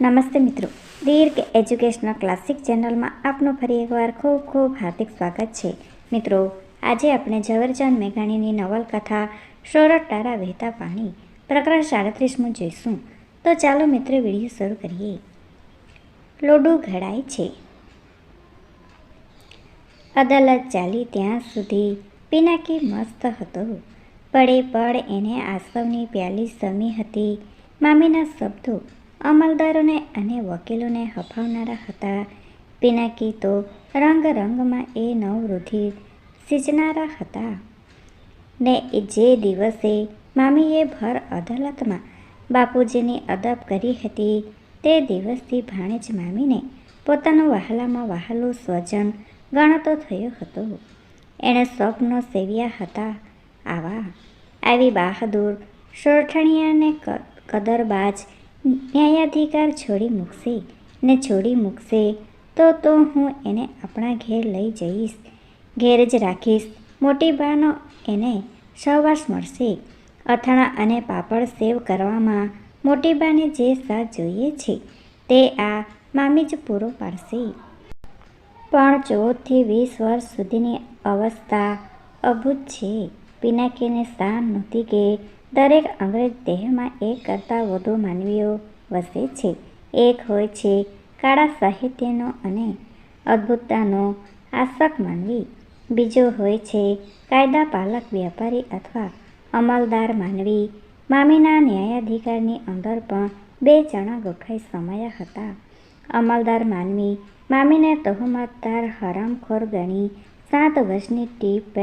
નમસ્તે મિત્રો. દીર્ઘ educational classic ચેનલમાં આપનું ફરી એકવાર ખૂબ ખૂબ હાર્દિક સ્વાગત છે. મિત્રો, આજે આપણે ઝવેરચંદ મેઘાણીની નવલકથા સોરઠ તારા વહેતા પાણી, પ્રકરણ સાડત્રીસમું જોઈશું. તો ચાલો મિત્રો, વીડિયો શરૂ કરીએ. લોડુ ઘડાય છે. અદાલત ચાલી ત્યાં સુધી પિનાકી મસ્ત હતો. પડે પડ એને આસવની પ્યાલી સમી હતી. મામીના શબ્દો અમલદારોને અને વકીલોને હફાવનારા હતા. પિનાકી તો રંગ રંગમાં એ નવવૃદ્ધિ સિંચનારા હતા. ને જે દિવસે મામીએ ભર અદાલતમાં બાપુજીની અદબ કરી હતી, તે દિવસથી ભાણેજ મામીને પોતાનું વહાલામાં વહાલું સ્વજન ગણતો થયો હતો. એણે સ્વપ્નો સેવ્યા હતા આવા. આવી બહાદુર સોરઠણિયાને કદરબાજ ન્યાયાધિકાર છોડી મૂકશે ને છોડી મૂકશે, તો તો હું એને આપણા ઘેર લઈ જઈશ. ઘેર જ રાખીશ. મોટી બાનો એને સહવાસ મળશે. અથાણા અને પાપડ સેવ કરવામાં મોટી બાને જે સાથ જોઈએ છે, તે આ મામી જ પૂરો પાડશે. પણ ચૌદથી વીસ વર્ષ સુધીની અવસ્થા અભૂત છે. પિનાકીને શાન નહોતી કે દરેક અંગ્રેજ દેહમાં એક કરતાં વધુ માનવીઓ વસે છે. એક હોય છે કાળા સાહિત્યનો અને અદ્ભુતતાનો આશક માનવી. બીજો હોય છે કાયદા પાલક વ્યાપારી અથવા અમલદાર માનવી. મામીના ન્યાયાધિકારની અંદર પણ બે ચણા ગોખાઈ સમાયા હતા. અમલદાર માનવી મામીને તહુમતદાર હરામખોર ગણી સાત વર્ષની ટીપ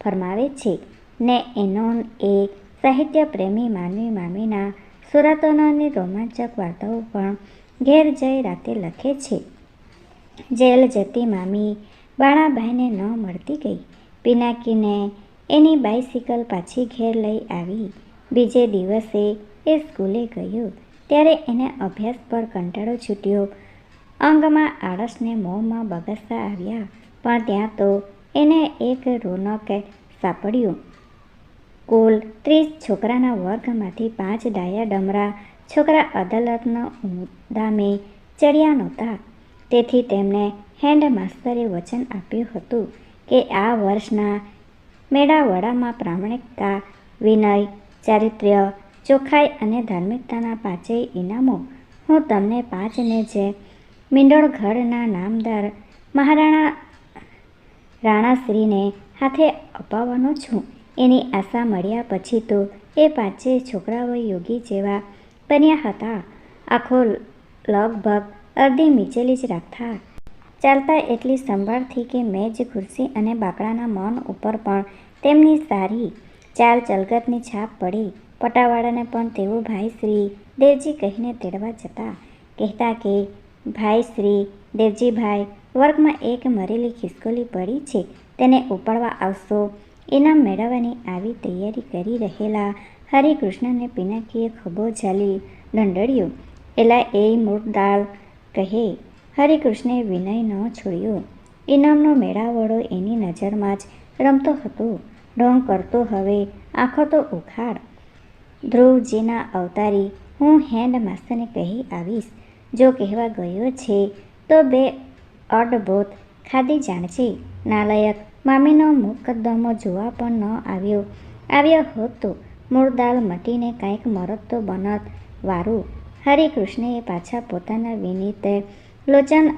ફરમાવે છે ને એનો એ સાહિત્ય પ્રેમી માનવી મામીના સુરતોની રોમાંચક વાર્તાઓ પણ ઘેર જઈ રાતે લખે છે. જેલ જતી મામી બાણાભાઈને ન મળતી ગઈ. પિનાકીને એની બાઇસિકલ પાછી ઘેર લઈ આવી. બીજે દિવસે એ સ્કૂલે ગયો. ત્યારે એને અભ્યાસ પર કંટાળો છૂટ્યો. અંગમાં આળસને મોંમાં બગસતા આવ્યા. પણ ત્યાં તો એને એક રોનક સાંપડ્યું. કુલ ત્રીસ છોકરાના વર્ગમાંથી પાંચ ડાયા ડમરા, છોકરા અદાલતના ઉદામે ચડ્યા નહોતા. તેથી તેમણે હેન્ડ માસ્તરે વચન આપ્યું હતું કે આ વર્ષના મેળાવડામાં પ્રામાણિકતા, વિનય, ચારિત્ર્ય, ચોખ્ખાઈ અને ધાર્મિકતાના પાંચેય ઇનામો. હું તમને પાંચને જે મીંડોળગઢના નામદાર મહારાણા રાણાશ્રીને હાથે અપાવવાનો છું એની આશા મળ્યા પછી તો એ પાંચે છોકરાઓ યોગી જેવા બન્યા હતા. આખો લગભગ અડધી મીચેલી જ રાખતા. ચાલતા એટલી સંભાળથી કે મેજ, ખુરશી અને બાકડાના મન ઉપર પણ તેમની સારી ચાલ ચલગતની છાપ પડી. પટાવાળાને પણ તેઓ ભાઈ શ્રી દેવજી કહીને તેડવા જતા કહેતા કે, ભાઈ શ્રી દેવજીભાઈ, વર્ગમાં એક મરેલી ખિસકોલી પડી છે. તેને ઉપાડવા આવશો ઇનામ મેળવવાની આવી તૈયારી કરી રહેલા હરિકૃષ્ણને પિનાકીએ ખભો ઝાલી દંડળ્યો એલા એ મૂળદાળ કહે. હરિકૃષ્ણે વિનય ન છોડ્યો. ઇનામનો મેળાવડો એની નજરમાં જ રમતો હતો. ઢોંગ કરતો હવે, આંખો તો ઉખાડ ધ્રુવજીના અવતારી, હું હેન્ડ માસ્તરને કહી આવીશ. જો કહેવા ગયો છે, તો બે અડબોત ખાધી જાણશે નાલાયક મામીનો મુકદ્દમો જોવા પણ ન આવ્યો. આવ્યો હતો મૂળ મૂળદાલ મટીને કાંઈક મરદ તો બનત વારું. હરિકૃષ્ણએ પાછા પોતાના વિનીત લોચન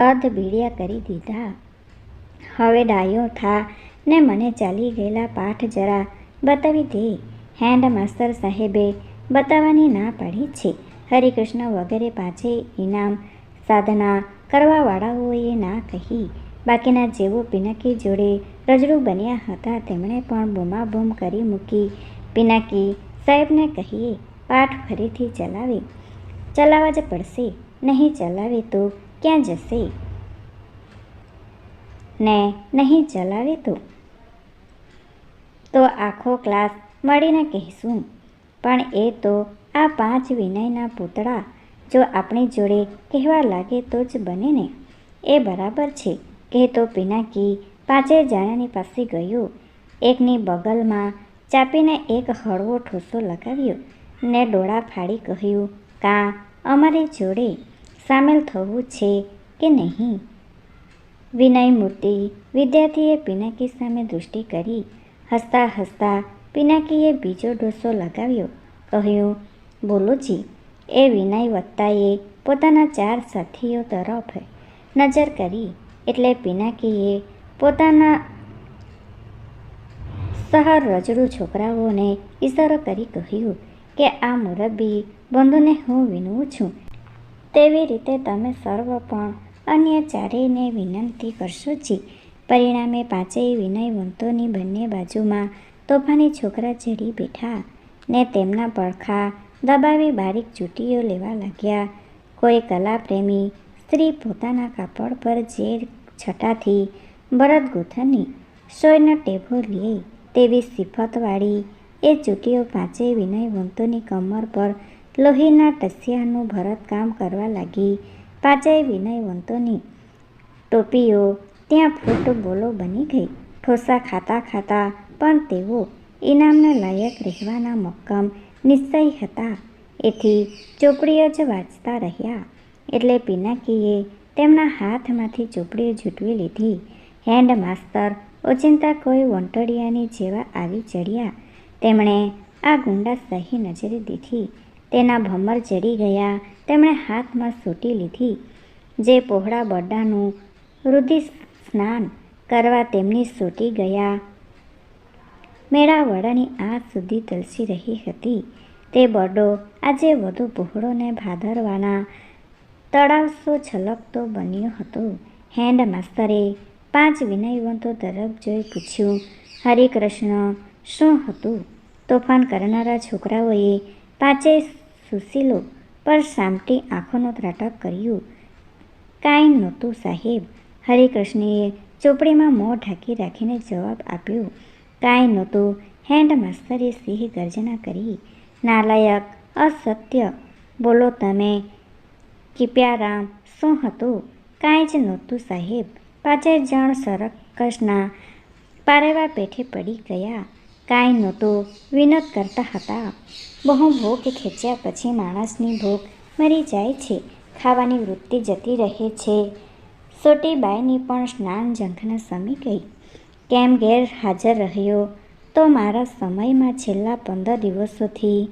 અર્ધ બીડિયા કરી દીધા. હવે ડાયો થા ને મને ચાલી ગયેલા પાઠ જરા બતાવી દે. હેન્ડ માસ્તર સાહેબે બતાવવાની ના પાડી છે. હરિકૃષ્ણ વગેરે પાછે ઇનામ સાધના કરવાવાળાઓએ ના કહી બાકીના જેવો પિનાકી જોડે રજડું બન્યા હતા. તેમણે પણ બૂમાબૂમ કરી મૂકી. પિનાકી સાહેબને કહીએ, પાઠ ફરીથી ચલાવે. ચલાવવા જ પડશે, નહીં ચલાવે તો ક્યાં જશે? ને નહીં ચલાવે તો? તો આખો ક્લાસ મળીને કહીશું. પણ એ તો આ પાંચ વિનયના પૂતળા. જો આપણી જોડે કહેવા લાગે તો જ બને ને. એ બરાબર છે. કહેતો પિનાકી પાંચેય જણાની પાસે ગયું. એકની બગલમાં ચાપીને એક હળવો ઠોસો લગાવ્યો ને ડોળા ફાડી કહ્યું, કાં, અમારી જોડે સામેલ થવું છે કે નહીં? વિનય મૂર્તિ વિદ્યાર્થીએ પિનાકી સામે દૃષ્ટિ કરી. હસતા હસતા પિનાકીએ બીજો ડોસો લગાવ્યો, કહ્યું, બોલોજી, એ વિનય વત્તાએ પોતાના ચાર સાથીઓ તરફ નજર કરી. એટલે પિનાકીએ પોતાના સહર રજડું છોકરાઓને ઈશારો કરી કહ્યું કે, આ મુરબ્બી બંધુને હું વિનવું છું. તેવી રીતે તમે સર્વ પણ અન્ય ચારેયને વિનંતી કરશો જી. પરિણામે પાંચેય વિનયવંતોની બંને બાજુમાં તોફાની છોકરા ચડી બેઠા ને તેમના પડખા દબાવી બારીક ચૂંટીઓ લેવા લાગ્યા. કોઈ કલાપ્રેમી સ્ત્રી પોતાના કાપડ પર જે છટાથી ભરત ગૂંથણની સોયનો ટેભો લે તેવી સિફતવાળી એ ચૂંટીઓ પાંચેય વિનયવંતોની કમર પર લોહીના ટસિયાનું ભરતકામ કરવા લાગી. પાંચેય વિનયવંતોની ટોપીઓ ત્યાં ફૂટ બોલો બની ગઈ. ઠોસા ખાતા ખાતા પણ તેઓ ઇનામના લાયક રહેવાના મક્કમ નિશ્ચય હતા. એથી ચોપડીઓ જ વાંચતા રહ્યા. એટલે પિનાકીએ તેમના હાથમાંથી ચોપડીઓ ઝૂંટવી લીધી. હેન્ડ માસ્તર ઓચિંતા કોઈ વંટડિયાની જેવા આવી ચડ્યા. તેમણે આ ગુંડા સહી નજરે દીધી તેના ભમર ચડી ગયા. તેમણે હાથમાં સૂટી લીધી. જે પહોળા બરડાનું રુધિ સ્નાન કરવા તેમની સૂટી ગયા. મેળાવડાની આંખ સુધી તલસી રહી હતી. તે બરડો આજે વધુ પહોળો ને ભાદરવાના તળાવસો છલકતો બન્યો હતો. હેન્ડ માસ્તરે પાંચ વિનયવંતો તરફ જોઈ પૂછ્યું હરિકૃષ્ણ શું હતું? તોફાન કરનારા છોકરાઓએ પાંચેય સુશીલો પર સામટી આંખોનો ત્રાટક કર્યું. કાંઈ નહોતું, સાહેબ. હરિકૃષ્ણએ ચોપડીમાં મોં ઢાંકી રાખીને જવાબ આપ્યો, કાંઈ નહોતું. હેન્ડ માસ્તરે સિંહ ગર્જના કરી, નાલાયક, અસત્ય. બોલો તમે કિપ્યારામ શું હતું? કાંઈ જ નહોતું સાહેબ. પાંચેય જણ સરકસના પારેવા પેઠે પડી ગયા. કાંઈ નહોતું. વિનોદ કરતા હતા. બહુ ભોગ ખેંચ્યા પછી માણસની ભૂખ મરી જાય છે. ખાવાની વૃત્તિ જતી રહે છે. સોટીબાઈની પણ સ્નાન જંખને સમી ગઈ. કેમ ગેર હાજર રહ્યો? તો મારા સમયમાં છેલ્લા પંદર દિવસોથી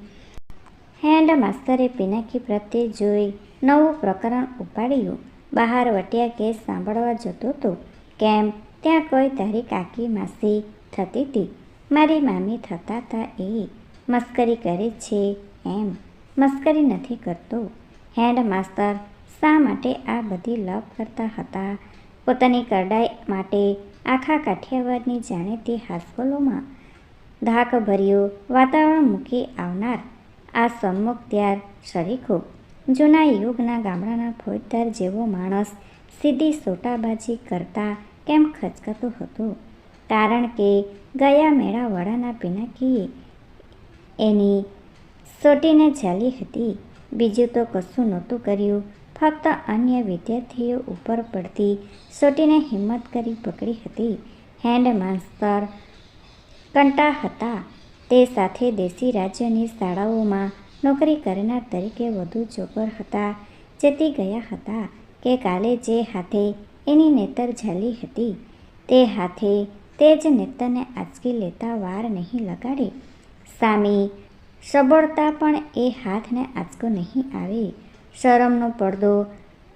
હેન્ડ માસ્તરે પિનાકી પ્રત્યે જોઈ નવું પ્રકરણ ઉપાડ્યું. બહાર વટિયા કેસ સાંભળવા જતો હતો કેમ? ત્યાં કોઈ તારી કાકી માસી થતી હતી મારી મામી થતા હતા એ મસ્કરી કરે છે એમ. મસ્કરી નથી કરતો. હેન્ડ માસ્તર, શા માટે આ બધી લપ કરતા હતા? પોતાની કરડાઈ માટે આખા કાઠિયાવાડની જાણીતી હાસ્કોલોમાં ધાક ભર્યું વાતાવરણ મૂકી આવનાર આ સન્મુખ ત્યાર શરીકો જૂના યુગના ગામડાના ફોજદાર જેવો માણસ સીધી સોટાબાજી કરતા કેમ ખચકતો હતો? કારણ કે ગયા મેળાવાળાના પિનાકીએ એની સોટીને ઝાલી હતી. બીજું તો કશું નહોતું કર્યું. ફક્ત અન્ય વિદ્યાર્થીઓ ઉપર પડતી સોટીને હિંમત કરી પકડી હતી. હેન્ડ માસ્તર કંટા હતા. તે સાથે દેશી રાજ્યની શાળાઓમાં નોકરી કરનાર તરીકે વધુ ચોકર હતા જેતી ગયા હતા કે કાલે જે હાથે એની નેતર ઝાલી હતી, તે હાથે તે જ નેતરને આંચકી લેતા વાર નહીં લગાડે. સામી, સબળતા પણ એ હાથને આંચકો નહીં આવે. શરમનો પડદો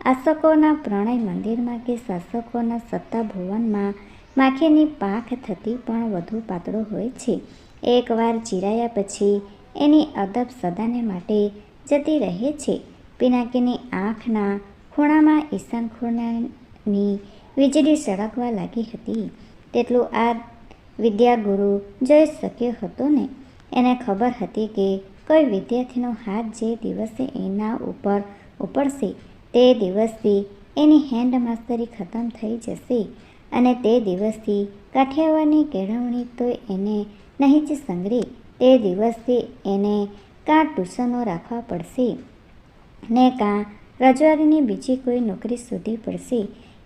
આસકોના પ્રણય મંદિરમાં કે શાસકોના સત્તા ભુવનમાં માખીની પાંખ થતી પણ વધુ પાતળો હોય છે. એકવાર ચીરાયા પછી એની અદબ સદાને માટે જતી રહે છે. પિનાકીની આંખના ખૂણામાં ઈશાન ખૂણાની વીજળી સળગવા લાગી હતી. તેટલું આ વિદ્યાગુરુ જોઈ શક્યો હતો ને? એને ખબર હતી કે કોઈ વિદ્યાર્થીનો હાથ જે દિવસે એના ઉપર ઉપડશે, તે દિવસથી એની હેન્ડ માસ્તરી ખતમ થઈ જશે અને તે દિવસથી કાઠિયાવાડની કેળવણી તો એને નહીં જ સંગરે તે દિવસથી એને કાં ટ્યુશનો રાખવા પડશે. ને કાં રજવાડીની બીજી કોઈ નોકરી શોધવી પડશે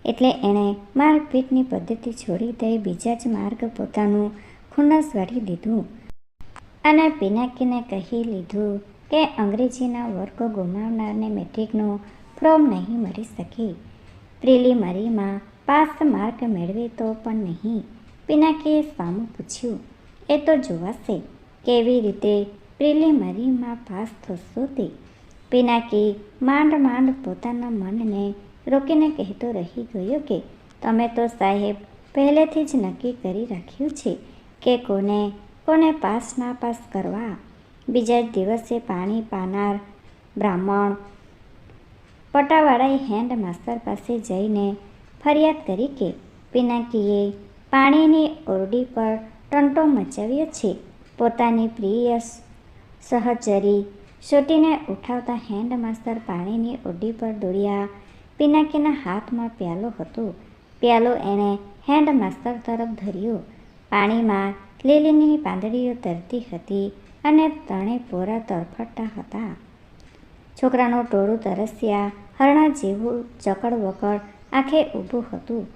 એટલે એણે મારપીટની પદ્ધતિ છોડી દઈ બીજા જ માર્ગ પોતાનું ખુન્નસ વાળી દીધું અને પિનાકીને કહી લીધું કે અંગ્રેજીના વર્ગ ગુમાવનારને મેટ્રિકનું ફોર્મ નહીં મળી શકે. પ્રિલિમરીમાં પાસ માર્ક મેળવે તો પણ નહીં. પિનાકીએ સામું પૂછ્યું, એ તો જોવાશે. કેવી રીતે પ્રિલિમરીમાં પાસ થશો તે? પિનાકી માંડ માંડ પોતાના મનને રોકીને કહેતો રહી ગયો કે, તમે તો સાહેબ પહેલેથી જ નક્કી કરી રાખ્યું છે કે કોને કોને પાસ ના પાસ કરવા. બીજા જ દિવસે પાણી પાનાર બ્રાહ્મણ પટાવાળાએ હેન્ડ માસ્ટર પાસે જઈને ફરિયાદ કરી કે, પિનાકીએ પાણીની ઓરડી પર ટંટો મચાવ્યો છે. પોતાની પ્રિય સહચરી શોટીને ઉઠાવતા હેન્ડ માસ્તર પાણીની ઓરડી પર દોડ્યા. પિનાકીના હાથમાં પ્યાલો હતો. પ્યાલો એણે હેન્ડ માસ્તર તરફ ધર્યો. પાણીમાં લીલીની પાંદડીઓ તરતી હતી અને તણે પોરા તરફડતા હતા. છોકરાનું ટોળું તરસ્યા. હરણા જેવું ચકડ વકડ આંખે ઊભું હતું.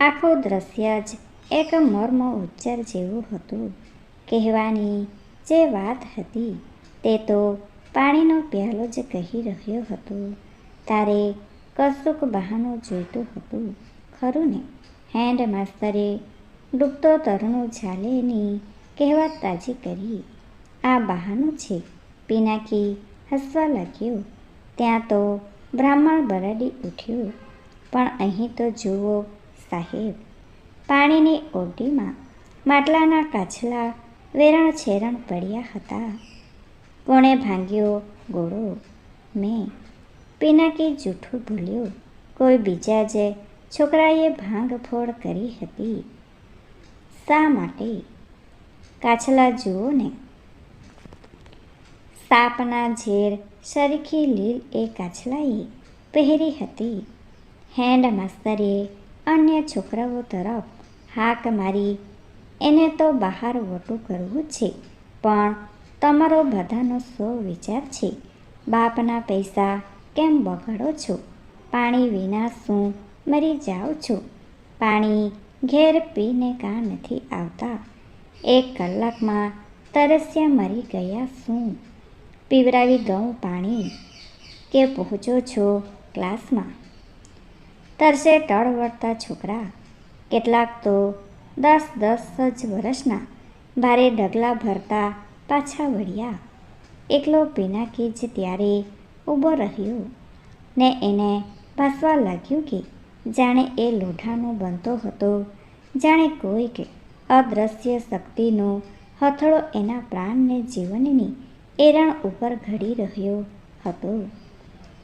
આખું દ્રશ્ય જ એક મર્મ ઉચ્ચાર જેવું હતું. કહેવાની જે વાત હતી તે તો પાણીનો પ્યાલો જ કહી રહ્યો હતો. તારે કશુંક બહાનું જોઈતું હતું, ખરું ને? હેન્ડ માસ્તરે ડૂબતો તરણું ઝાલેની કહેવત તાજી કરી. આ બહાનું છે. પિનાકી હસવા લાગ્યો. ત્યાં તો બ્રાહ્મણ બરાડી ઉઠ્યો. પણ અહીં તો જુઓ સાહેબ, પાણીની ઓટીમાં માટલાના કાછલા વેરણ છેરણ પડ્યા હતા. કોણે ભાંગ્યો ગોળો? મેં. પિનાકી જૂઠું ભૂલ્યું કોઈ બીજા જે છોકરાએ ભાંગફોડ કરી હતી. શા માટે? કાછલા જુઓ ને. સાપના ઝેર સરખી લીલ એ કાછલાએ પહેરી હતી. હેન્ડ માસ્તરે અન્ય છોકરાઓ તરફ હાક મારી એને તો બહાર વટું કરવું છે. પણ તમારો બધાનો સો વિચાર છે. બાપના પૈસા કેમ બગાડો છો? પાણી વિના શું મરી જાઓ છો? પાણી ઘેર પીને કાં નથી આવતા? એક કલાકમાં તરસ્યા મરી ગયા શું? પીવરાવી દઉં પાણી કે પહોંચો છો ક્લાસમાં? તરસે ટળ છોકરા, કેટલાક તો દસ દસ જ વર્ષના. ભારે ડગલા ભરતા પાછા વળ્યા. એકલો પિનાકી જ ત્યારે ઊભો રહ્યો ને એને ભાસવા લાગ્યું કે જાણે એ લોઢાનો બનતો હતો. જાણે કોઈક અદ્રશ્ય શક્તિનો હથળો એના પ્રાણને જીવનની એરણ ઉપર ઘડી રહ્યો હતો.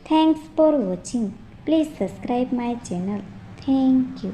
Thanks for watching please subscribe my channel thank you